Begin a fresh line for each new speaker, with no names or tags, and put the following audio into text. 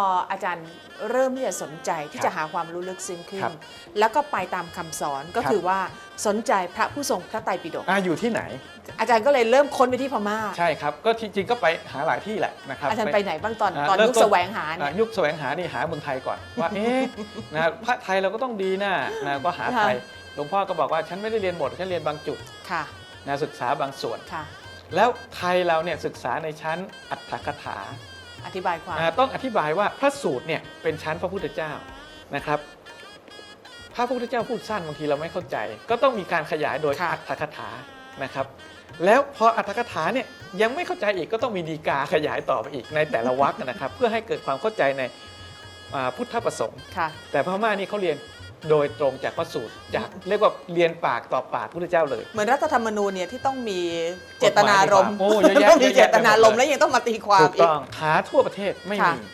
พออาจารย์เริ่มที่จะสนใจที่
ครับ
จะหาความรู้ลึกซึ้งขึ้น
ครับ
แล้วก็ไปตามคำสอนก็
ครับ
คือว่าสนใจพระผู้ทรงพระไตรปิฎก
อ่าอยู่ที่ไหน
อาจารย์ก็เลยเริ่มค้นไปที่พม่า
ใช่ครับ ก็จริงๆก็ไปหาหลายที่แหละนะครับ
อาจารย์ไปไหนบ้างตอน
อ่า
ตอน
เริ่ม
ยุค
ต้น
แสวงหา
อ่า
เนี่ย
ยุคแสวงหานี่หาเมืองไทยก่อน ว่าเอ๊ะนะพระไทยเราก็ต้องดีนะนะก็หาไทยหลวงพ่อก็บอกว่าฉันไม่ได้เรียนหมดฉันเรียนบางจุด
ค่ะ
นะศึกษาบางส่วน
ค่ะ
แล้วไทยเราเนี่ยศึกษาในชั้นอัตถกถา
อธิบายความ
อ่าต้องอธิบายว่าพระสูตรเนี่ยเป็นชั้นพระพุทธเจ้านะครับ พระพุทธเจ้าพูดสั้นบางทีเราไม่เข้าใจ ก็ต้องมีการขยายโดย
ค่ะ
อัตถกถานะครับ แล้วพออัตถกถาเนี่ยยังไม่เข้าใจอีกก็ต้องมีดีกาขยายต่อไปอีกในแต่ละวรรคนะครับ เพื่อให้เกิดความเข้าใจในอ่าพุทธประสงค์
ค่ะ
แต่พม่านี่เขาเรียน โดยตรงจากพระสูตรจากเรียกว่าเรียนปากต่อปากพุทธเจ้าเลย
เหมือนรัฐธรรมนูญเนี่ยที่ต้องมีเจตนารมณ์
โอ้เยอะแยะ
ต้องมี
เยอะ
เจ
แยะ
ตนารมณ์
ไปหมดเลย
แล้วยังต้องมาตีความ
ถูก
อีก
ต้องหาทั่วประเทศไม่
ค่ะ
มี